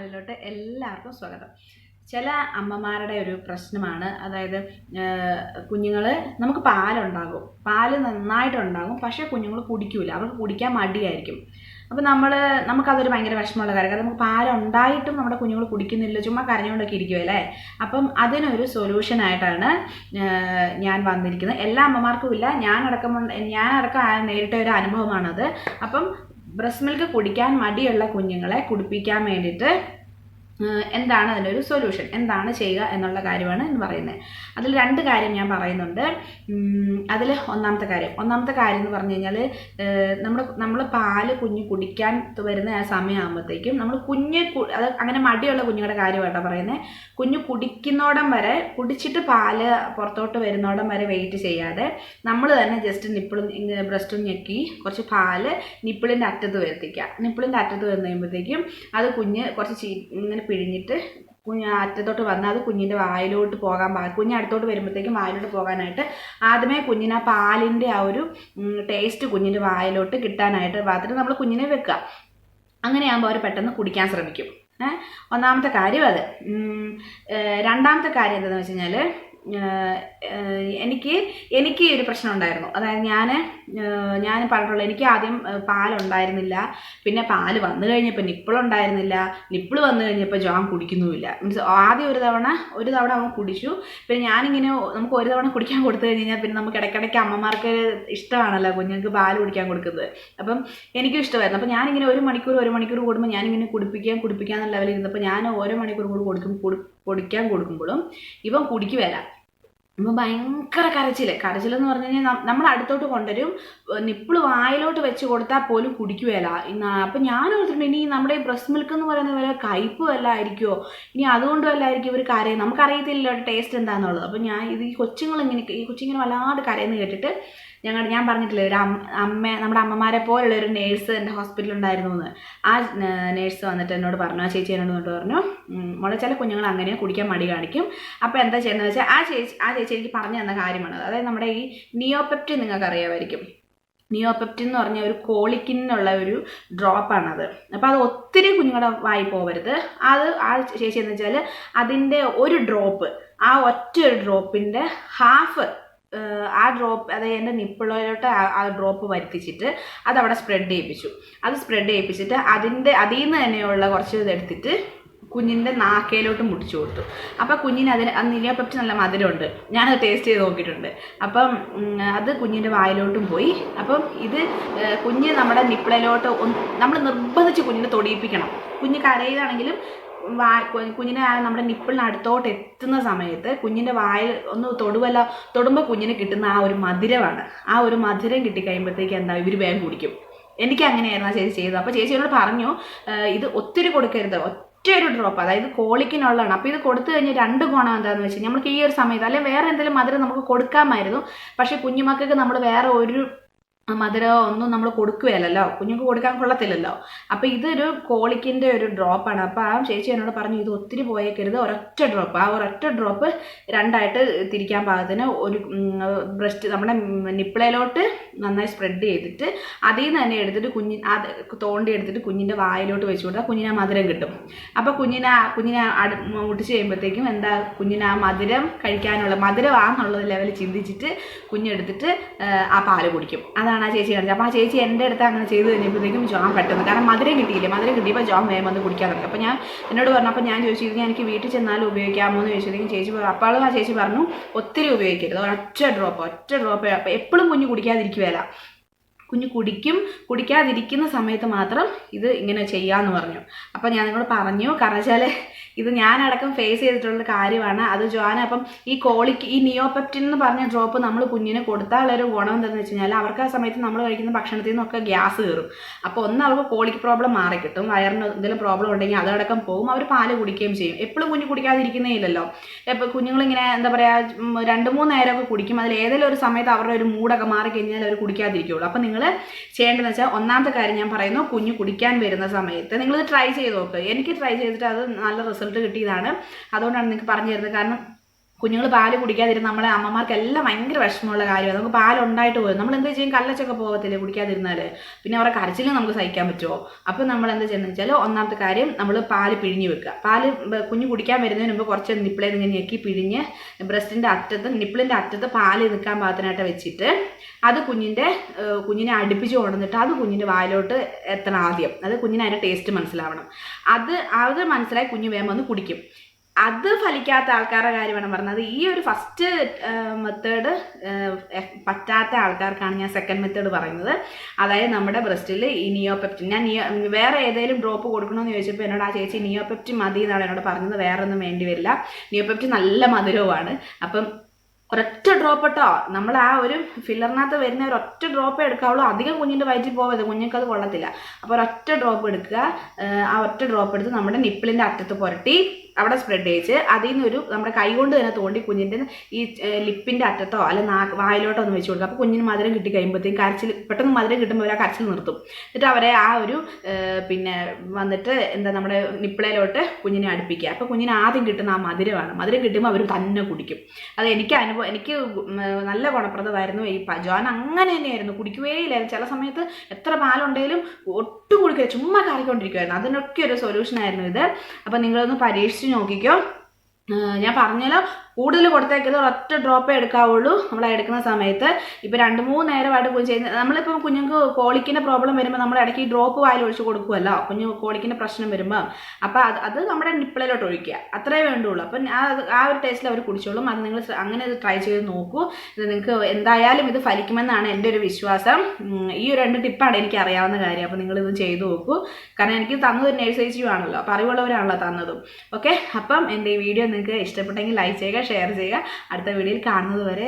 ചാനലിലോട്ട് എല്ലാവർക്കും സ്വാഗതം. ചില അമ്മമാരുടെ ഒരു പ്രശ്നമാണ്. അതായത് കുഞ്ഞുങ്ങൾ നമുക്ക് പാലുണ്ടാകും. പാൽ നന്നായിട്ടുണ്ടാകും. പക്ഷേ കുഞ്ഞുങ്ങൾ കുടിക്കൂല. അവർക്ക് കുടിക്കാൻ മടിയായിരിക്കും. അപ്പോൾ നമ്മൾ നമുക്കതൊരു ഭയങ്കര വിഷമമുള്ള കാര്യം കാരണം നമുക്ക് പാലുണ്ടായിട്ടും നമ്മുടെ കുഞ്ഞുങ്ങൾ കുടിക്കുന്നില്ല. ചുമ്മാ കരഞ്ഞുകൊണ്ടൊക്കെ ഇരിക്കുമല്ലേ അപ്പം അതിനൊരു സൊല്യൂഷനായിട്ടാണ് ഞാൻ വന്നിരിക്കുന്നത്. എല്ലാ അമ്മമാർക്കും ഇല്ല ഞാൻ അടക്കം ഞാൻ അടക്കം നേരിട്ട ഒരു അനുഭവമാണത്. അപ്പം ബ്രസ്റ്റ് മിൽക്ക് കുടിക്കാൻ മടിയുള്ള കുഞ്ഞുങ്ങളെ കുടിപ്പിക്കാൻ വേണ്ടിയിട്ട് എന്താണ് അതിനൊരു സൊല്യൂഷൻ എന്താണ് ചെയ്യുക എന്നുള്ള കാര്യമാണ് എന്ന് പറയുന്നത്. അതിൽ രണ്ട് കാര്യം ഞാൻ പറയുന്നുണ്ട്. അതിൽ ഒന്നാമത്തെ കാര്യം. ഒന്നാമത്തെ കാര്യം എന്ന് പറഞ്ഞു കഴിഞ്ഞാൽ നമ്മൾ നമ്മൾ പാൽ കുഞ്ഞ് കുടിക്കാൻ വരുന്ന ആ സമയമാകുമ്പോഴത്തേക്കും നമ്മൾ കുഞ്ഞ് അത് അങ്ങനെ മടിയുള്ള കുഞ്ഞുങ്ങളുടെ കാര്യമായിട്ടോ പറയുന്നത്. കുഞ്ഞ് കുടിക്കുന്നോടം വരെ കുടിച്ചിട്ട് പാൽ പുറത്തോട്ട് വരുന്നോടം വരെ വെയിറ്റ് ചെയ്യാതെ നമ്മൾ തന്നെ ജസ്റ്റ് നിപ്പിളും ബ്രസ്റ്റും ഞെക്കി കുറച്ച് പാൽ നിപ്പിളിന്റെ അറ്റത്ത് വരുത്തിക്കുക നിപ്പിളിന്റെ അറ്റത്ത് വരുന്ന കഴിയുമ്പോഴത്തേക്കും അത് കുഞ്ഞ് കുറച്ച് ഇങ്ങനെ പിഴിഞ്ഞിട്ട് കുഞ്ഞ് അറ്റത്തോട്ട് വന്ന് അത് കുഞ്ഞിന്റെ വായിലോട്ട് പോകാൻ പാ കുഞ്ഞ് അടുത്തോട്ട് വരുമ്പോഴത്തേക്കും വായിലോട്ട് പോകാനായിട്ട് ആദ്യമേ കുഞ്ഞിന് പാലിന്റെ ആ ഒരു ടേസ്റ്റ് കുഞ്ഞിന്റെ വായിലോട്ട് കിട്ടാനായിട്ട് പാത്രത്തിൽ നമ്മൾ കുഞ്ഞിനെ വെക്കുക. അങ്ങനെയാകുമ്പോൾ അവർ പെട്ടെന്ന് കുടിക്കാൻ ശ്രമിക്കും. ഒന്നാമത്തെ കാര്യം അത്. രണ്ടാമത്തെ കാര്യം എന്താണെന്ന് വെച്ച് കഴിഞ്ഞാൽ എനിക്ക് എനിക്ക് ഒരു പ്രശ്നം ഉണ്ടായിരുന്നു. അതായത് ഞാൻ ഞാൻ പറഞ്ഞിട്ടുള്ള എനിക്ക് ആദ്യം പാലുണ്ടായിരുന്നില്ല പിന്നെ പാൽ വന്നു കഴിഞ്ഞപ്പോൾ നിപ്പിളുണ്ടായിരുന്നില്ല നിപ്പിൾ വന്നു കഴിഞ്ഞപ്പോൾ ജോൺ കുടിക്കുന്നുമില്ല. മീൻസ് ആദ്യം ഒരു തവണ ഒരു തവണ അവൻ കുടിച്ചു. പിന്നെ ഞാനിങ്ങനെ നമുക്ക് ഒരു തവണ കുടിക്കാൻ കൊടുത്തു കഴിഞ്ഞ് കഴിഞ്ഞാൽ പിന്നെ നമുക്ക് ഇടയ്ക്കിടയ്ക്ക് അമ്മമാർക്ക് ഇഷ്ടമാണല്ലോ കുഞ്ഞുങ്ങൾക്ക് പാൽ കുടിക്കാൻ കൊടുക്കുന്നത്. അപ്പം എനിക്കും ഇഷ്ടമായിരുന്നു. അപ്പം ഞാനിങ്ങനെ ഒരു മണിക്കൂർ ഒരു മണിക്കൂർ കൂടുമ്പോൾ ഞാനിങ്ങനെ കുടിപ്പിക്കാൻ കുടിപ്പിക്കാൻ എന്നുള്ള ലെവലിൽ ഇരുന്നപ്പോൾ ഞാൻ ഓരോ മണിക്കൂർ കൂടി കൊടുക്കും കുടിക്കാൻ കൊടുക്കുമ്പോഴും ഇവൻ കുടിക്കുവേല ഇപ്പം ഭയങ്കര കരച്ചിൽ കരച്ചിലെന്ന് പറഞ്ഞു കഴിഞ്ഞാൽ നമ്മൾ അടുത്തോട്ട് കൊണ്ടുവരും. നിപ്പിൾ വായിലോട്ട് വെച്ച് കൊടുത്താൽ പോലും കുടിക്കുകയല്ല അപ്പം ഞാൻ ഓർത്തിട്ടുണ്ട് ഇനി നമ്മുടെ ബ്രസ്റ്റ് മിൽക്ക് എന്ന് പറയുന്നത് വല്ല കയ്പ് വല്ല ആയിരിക്കുമോ ഇനി അതുകൊണ്ട് വല്ല ആയിരിക്കും ഇവർ കരയും നമുക്കറിയത്തില്ലല്ലോ ടേസ്റ്റ് എന്താണെന്നുള്ളത് അപ്പം ഞാൻ ഇത് ഈ കൊച്ചുങ്ങൾ ഇങ്ങനെ ഈ കൊച്ചിങ്ങനെ വല്ലാണ്ട് കരയെന്ന് കേട്ടിട്ട് ഞങ്ങൾ ഞാൻ പറഞ്ഞിട്ടില്ല ഒരു അമ്മ നമ്മുടെ അമ്മമാരെ പോലുള്ള ഒരു നേഴ്സ് എന്റെ ഹോസ്പിറ്റലിൽ ഉണ്ടായിരുന്നു എന്ന് ആ നേഴ്സ് വന്നിട്ട് എന്നോട് പറഞ്ഞു ആ ചേച്ചി എന്നോട് വന്നിട്ട് പറഞ്ഞു മോളെ ചില കുഞ്ഞുങ്ങൾ അങ്ങനെ കുടിക്കാൻ മടി കാണിക്കും. അപ്പോൾ എന്താ ചെയ്യുന്നത് വെച്ചാൽ ആ ചേച്ചി ആ ചേച്ചി എനിക്ക് പറഞ്ഞു തന്ന കാര്യമാണ്. അതായത് നമ്മുടെ ഈ നിയോപെപ്റ്റി നിങ്ങൾക്ക് അറിയാമായിരിക്കും നിയോപെപ്റ്റിൻ എന്ന് പറഞ്ഞ ഒരു കോളിക്കിനുള്ള ഒരു ഡ്രോപ്പാണത്. അപ്പോൾ അത് ഒത്തിരി കുഞ്ഞുങ്ങളുടെ വായി പോവരുത്. അത് ആ ചേച്ചി എന്ന് വെച്ചാൽ അതിന്റെ ഒരു ഡ്രോപ്പ് ആ ഒറ്റ ഒരു ഡ്രോപ്പിന്റെ ഹാഫ് ആ ഡ്രോപ്പ് അതായത് എന്റെ നിപ്പിളിലോട്ട് ആ- ഡ്രോപ്പ് വരുത്തിച്ചിട്ട് അതവിടെ സ്പ്രെഡ് ചെയ്യിപ്പിച്ചു. അത് സ്പ്രെഡ് ചെയ്യിപ്പിച്ചിട്ട് അതിന്റെ അതിൽ നിന്ന് തന്നെയുള്ള കുറച്ച് ഇതെടുത്തിട്ട് കുഞ്ഞിന്റെ നാക്കയിലോട്ട് മുടിച്ചു കൊടുത്തു. അപ്പം കുഞ്ഞിന് അതിന് അത് നിലയപ്പറ്റി നല്ല മധുരമുണ്ട്. ഞാനത് ടേസ്റ്റ് ചെയ്ത് നോക്കിയിട്ടുണ്ട്. അപ്പം അത് കുഞ്ഞിന്റെ വായിലോട്ടും പോയി. അപ്പം ഇത് കുഞ്ഞ് നമ്മുടെ നിപ്പിളിലോട്ട് നമ്മൾ നിർബന്ധിച്ച് കുഞ്ഞിനെ തൊടിയിപ്പിക്കണം. കുഞ്ഞ് കരയുകയാണെങ്കിലും വാ കു- കുഞ്ഞിനെ നമ്മുടെ നിപ്പിളിന് അടുത്തോട്ട് എത്തുന്ന സമയത്ത് കുഞ്ഞിന്റെ വായിൽ ഒന്ന് തൊടുവല്ല തൊടുമ്പോൾ കുഞ്ഞിന് കിട്ടുന്ന ആ ഒരു മധുരമാണ്. ആ ഒരു മധുരം കിട്ടിക്കഴിയുമ്പോഴത്തേക്ക് എന്താ ഇവർ വേഗം കുടിക്കും. എനിക്ക് അങ്ങനെയായിരുന്നു ആ ചേച്ചി ചെയ്തത്. അപ്പോൾ ചേച്ചി എന്നോട് പറഞ്ഞു ഇത് ഒത്തിരി കൊടുക്കരുത്. ഒറ്റ ഒരു ഡ്രോപ്പ് അതായത് കോളിക്കിനുള്ളതാണ്. അപ്പോൾ ഇത് കൊടുത്തു കഴിഞ്ഞാൽ രണ്ട് ഗുണം എന്താണെന്ന് വെച്ചാൽ നമുക്ക് ഈ ഒരു സമയത്ത് അല്ലെങ്കിൽ വേറെ എന്തെങ്കിലും മധുരം നമുക്ക് കൊടുക്കാമായിരുന്നു. പക്ഷേ കുഞ്ഞുമക്കൾക്ക് നമ്മൾ വേറെ ഒരു മധുരമോ ഒന്നും നമ്മൾ കൊടുക്കുകയല്ലോ കുഞ്ഞുങ്ങൾക്ക് കൊടുക്കാൻ കൊള്ളത്തില്ലല്ലോ. അപ്പോൾ ഇതൊരു കോളിക്കിന്റെ ഒരു ഡ്രോപ്പാണ് അപ്പോൾ ആ ചേച്ചി എന്നോട് പറഞ്ഞു ഇത് ഒത്തിരി പോയേക്കരുത്. ഒരൊറ്റ ഡ്രോപ്പ് ആ ഒരൊറ്റ ഡ്രോപ്പ് രണ്ടായിട്ട് തിരിക്കാൻ പാകത്തിന് ഒരു ബ്രസ്റ്റ് നമ്മുടെ നിപ്പിളയിലോട്ട് നന്നായി സ്പ്രെഡ് ചെയ്തിട്ട് അതിൽ നിന്ന് തന്നെ എടുത്തിട്ട് കുഞ്ഞി അത് തോണ്ടി എടുത്തിട്ട് കുഞ്ഞിന്റെ വായിലോട്ട് വെച്ച് കൊടുത്താൽ കുഞ്ഞിന് മധുരം കിട്ടും. അപ്പോൾ കുഞ്ഞിനെ കുഞ്ഞിനെ അടു മുട്ടിച്ച് കഴിയുമ്പോഴത്തേക്കും എന്താ കുഞ്ഞിന് ആ മധുരം കഴിക്കാനുള്ള മധുരമാണെന്നുള്ള ലെവൽ ചിന്തിച്ചിട്ട് കുഞ്ഞെടുത്തിട്ട് ആ പാൽ കുടിക്കും. അതാണ് ആ ചേച്ചി കാണിച്ചത് അപ്പോൾ ആ ചേച്ചി എന്റെ അടുത്ത് അങ്ങനെ ചെയ്ത് കഴിഞ്ഞപ്പോഴത്തേക്കും ജോൺ പെട്ടെന്ന്. കാരണം മധുരം കിട്ടിയില്ലേ? മധുരം കിട്ടിയപ്പോൾ ജോൺ വേഗം വന്ന് കുടിക്കാൻ തുടങ്ങി. അപ്പോൾ ഞാൻ എന്നോട് പറഞ്ഞു അപ്പോൾ ഞാൻ ചോദിച്ചു എനിക്ക് വീട്ടിൽ ചെന്നാലും ഉപയോഗിക്കാമോ എന്ന് ചോദിച്ചതെങ്കിൽ ചേച്ചി പറഞ്ഞു അപ്പോൾ ആ ചേച്ചി പറഞ്ഞു ഒത്തിരി ഉപയോഗിക്കരുത്. ഒറ്റ ഡ്രോപ്പ് ഒറ്റ ഡ്രോപ്പ് എപ്പോഴും കുഞ്ഞ് കുടിക്കാതിരിക്കുകയല്ല കുഞ്ഞ് കുടിക്കും കുടിക്കാതിരിക്കുന്ന സമയത്ത് മാത്രം ഇത് ഇങ്ങനെ ചെയ്യാമെന്ന് പറഞ്ഞു. അപ്പോൾ ഞാൻ നിങ്ങളോട് പറഞ്ഞു കാരണം വെച്ചാൽ ഇത് ഞാനടക്കം ഫേസ് ചെയ്തിട്ടുള്ള കാര്യമാണ്. അത് ജോന അപ്പം ഈ കോളിക്ക് ഈ നിയോപെപ്റ്റിൻ എന്ന് പറഞ്ഞ ഡ്രോപ്പ് നമ്മൾ കുഞ്ഞിന് കൊടുത്താലൊരു ഗുണം എന്താണെന്ന് വെച്ച് കഴിഞ്ഞാൽ അവർക്ക് ആ സമയത്ത് നമ്മൾ കഴിക്കുന്ന ഭക്ഷണത്തിൽ നിന്നൊക്കെ ഗ്യാസ് കയറും. അപ്പോൾ ഒന്ന് അവർക്ക് കോളിക്ക് പ്രോബ്ലം മാറി കിട്ടും വയറിന് എന്തെങ്കിലും പ്രോബ്ലം ഉണ്ടെങ്കിൽ അതടക്കം പോകും അവർ പാൽ കുടിക്കുകയും ചെയ്യും. എപ്പോഴും കുഞ്ഞ് കുടിക്കാതിരിക്കുന്നേ ഇല്ലല്ലോ. ഇപ്പോൾ കുഞ്ഞുങ്ങളിങ്ങനെ എന്താ പറയുക രണ്ട് മൂന്ന് നേരമൊക്കെ കുടിക്കും. അതിൽ ഏതെങ്കിലും ഒരു സമയത്ത് അവരുടെ ഒരു മൂടൊക്കെ മാറിക്കഴിഞ്ഞാൽ അവർ കുടിക്കാതിരിക്കുള്ളൂ. അപ്പോൾ നിങ്ങൾ ചെയ്യേണ്ടതെന്ന് വെച്ചാൽ ഒന്നാമത്തെ കാര്യം ഞാൻ പറയുന്നു കുഞ്ഞു കുടിക്കാൻ വരുന്ന സമയത്ത് നിങ്ങൾ ട്രൈ ചെയ്ത് നോക്കുക എനിക്ക് ട്രൈ ചെയ്തിട്ട് അത് നല്ല റിസൾട്ട് കിട്ടിയതാണ്. അതുകൊണ്ടാണ് നിങ്ങൾക്ക് പറഞ്ഞു തരുന്നത്. കാരണം കുഞ്ഞുങ്ങൾ പാൽ കുടിക്കാതിരുന്ന നമ്മളെ അമ്മമാർക്ക് എല്ലാം ഭയങ്കര വിഷമമുള്ള കാര്യമാണ്. നമുക്ക് പാൽ ഉണ്ടായിട്ട് പോയി നമ്മൾ എന്ത് ചെയ്യും? കല്ലച്ചൊക്കെ പോകത്തില്ലേ കുടിക്കാതിരുന്നാൽ പിന്നെ അവരുടെ കരച്ചിലും നമുക്ക് സഹിക്കാൻ പറ്റുമോ? അപ്പം നമ്മൾ എന്ത് ചെയ്യുന്നത് വെച്ചാൽ ഒന്നാമത്തെ കാര്യം നമ്മൾ പാൽ പിഴിഞ്ഞ് വെക്കുക. പാൽ കുഞ്ഞ് കുടിക്കാൻ വരുന്നതിന് മുമ്പ് കുറച്ച് നിപ്പിളേ ഇങ്ങനെ ഞെക്കി പിഴിഞ്ഞ് ബ്രസ്റ്റിന്റെ അറ്റത്ത് നിപ്പിളിന്റെ അറ്റത്ത് പാൽ നിൽക്കാൻ പാകത്തിനായിട്ട് വെച്ചിട്ട് അത് കുഞ്ഞിന്റെ കുഞ്ഞിനെ അടുപ്പിച്ച് കൊണ്ടുവന്നിട്ട് അത് കുഞ്ഞിന്റെ വായിലോട്ട് എത്തണം ആദ്യം. അത് കുഞ്ഞിന് അതിന്റെ ടേസ്റ്റ് മനസ്സിലാവണം. അത് അത് മനസ്സിലായി കുഞ്ഞ് വേഗം വന്ന് കുടിക്കും. അത് ഫലിക്കാത്ത ആൾക്കാരുടെ കാര്യമാണ് പറഞ്ഞത്. ഈ ഒരു ഫസ്റ്റ് മെത്തേഡ് പറ്റാത്ത ആൾക്കാർക്കാണ് ഞാൻ സെക്കൻഡ് മെത്തേഡ് പറയുന്നത്. അതായത് നമ്മുടെ ബ്രസ്റ്റിൽ ഈ നിയോപെപ്റ്റിൻ ഞാൻ നിയോ വേറെ ഏതെങ്കിലും ഡ്രോപ്പ് കൊടുക്കണമെന്ന് ചോദിച്ചപ്പോൾ എന്നോട് ആ ചേച്ചി നിയോപെപ്റ്റിൻ മതി എന്നാണ് എന്നോട് പറഞ്ഞത്. വേറെ ഒന്നും വേണ്ടി വരില്ല നിയോപെപ്റ്റിൻ നല്ല മധുരവുമാണ്. അപ്പം ഒരൊറ്റ ഡ്രോപ്പ് ഇട്ടോ നമ്മൾ ആ ഒരു ഫില്ലറിനകത്ത് വരുന്ന ഒരൊറ്റ ഡ്രോപ്പ് എടുക്കാവുള്ളൂ. അധികം കുഞ്ഞിന്റെ വയറ്റിൽ പോകരുത് കുഞ്ഞുങ്ങൾക്ക് അത് കൊള്ളത്തില്ല. അപ്പോൾ ഒരൊറ്റ ഡ്രോപ്പ് എടുക്കുക. ആ ഒറ്റ ഡ്രോപ്പ് എടുത്ത് നമ്മുടെ നിപ്പിളിന്റെ അറ്റത്ത് പുരട്ടി അവിടെ സ്പ്രെഡ് ചെയ്ച്ച് അതിൽ നിന്നൊരു നമ്മുടെ കൈ കൊണ്ട് തന്നെ തോണ്ടി കുഞ്ഞിന്റെ ഈ ലിപ്പിന്റെ അറ്റത്തോ അല്ലെ നാ വായിലോട്ടോ ഒന്ന് വെച്ച് കൊടുക്കുക അപ്പോൾ കുഞ്ഞിന് മധുരം കിട്ടി കഴിയുമ്പോഴത്തേക്കും കരച്ചിൽ പെട്ടെന്ന് മധുരം കിട്ടുമ്പോൾ അവർ ആ കരച്ചിൽ നിർത്തും. എന്നിട്ട് അവരെ ആ ഒരു പിന്നെ വന്നിട്ട് എന്താ നമ്മുടെ നിപ്പിളയിലോട്ട് കുഞ്ഞിനെ അടുപ്പിക്കുക. അപ്പോൾ കുഞ്ഞിന് ആദ്യം കിട്ടുന്ന ആ മധുരമാണ്. മധുരം കിട്ടുമ്പോൾ അവർ തന്നെ കുടിക്കും. അത് എനിക്ക് അനുഭവം എനിക്ക് നല്ല ഗുണപ്രദമായിരുന്നു ഈ ജോൻ അങ്ങനെ തന്നെയായിരുന്നു. കുടിക്കുകയേ ഇല്ലായിരുന്നു. ചില സമയത്ത് എത്ര പാലുണ്ടെങ്കിലും ഒട്ടും കുടിക്കുക ചുമ്മാ കറിക്കൊണ്ടിരിക്കുമായിരുന്നു അതിനൊക്കെ ഒരു സൊല്യൂഷനായിരുന്നു ഇത്. അപ്പോൾ നിങ്ങളൊന്ന് പരീക്ഷിച്ച് നോക്കിക്കോ. ഞാൻ പറഞ്ഞല്ലോ കൂടുതൽ കൊടുത്തേക്കുന്നത് ഒറ്റ ഡ്രോപ്പേ എടുക്കാവുള്ളൂ നമ്മൾ എടുക്കുന്ന സമയത്ത്. ഇപ്പോൾ രണ്ട് മൂന്ന് നേരമായിട്ട് കുഞ്ഞ് ചെയ്യുന്നത് നമ്മളിപ്പോൾ കുഞ്ഞുങ്ങൾക്ക് കോളിക്കിന്റെ പ്രോബ്ലം വരുമ്പോൾ നമ്മൾ ഇടയ്ക്ക് ഡ്രോപ്പ് വായിൽ ഒഴിച്ച് കൊടുക്കുമല്ലോ കുഞ്ഞു കോളിക്കിന്റെ പ്രശ്നം വരുമ്പോൾ അപ്പോൾ അത് അത് നമ്മുടെ നിപ്പിളിലോട്ട് ഒഴിക്കുക. അത്രേ വേണ്ടുള്ളൂ. അപ്പം ആ ആ ഒരു ടേസ്റ്റിൽ അവർ കുടിച്ചോളും. അത് നിങ്ങൾ അങ്ങനെ ഇത് ട്രൈ ചെയ്ത് നോക്കൂ. ഇത് നിങ്ങൾക്ക് എന്തായാലും ഇത് ഫലിക്കുമെന്നാണ് എന്റെ ഒരു വിശ്വാസം. ഈ രണ്ട് ടിപ്പാണ് എനിക്ക് അറിയാവുന്ന കാര്യം. അപ്പോൾ നിങ്ങളിത് ചെയ്തു നോക്കൂ. കാരണം എനിക്ക് തന്നത് നേഴ്സ് ആണല്ലോ അപ്പോൾ അറിവുള്ളവരാണല്ലോ തന്നതും. ഓക്കെ അപ്പം എന്റെ ഈ വീഡിയോ നിങ്ങൾക്ക് ഇഷ്ടപ്പെട്ടെങ്കിൽ ലൈക്ക് ചെയ്യുക ഷെയർ ചെയ്യുക. അടുത്ത വീഡിയോയിൽ കാണുന്നത് വരെ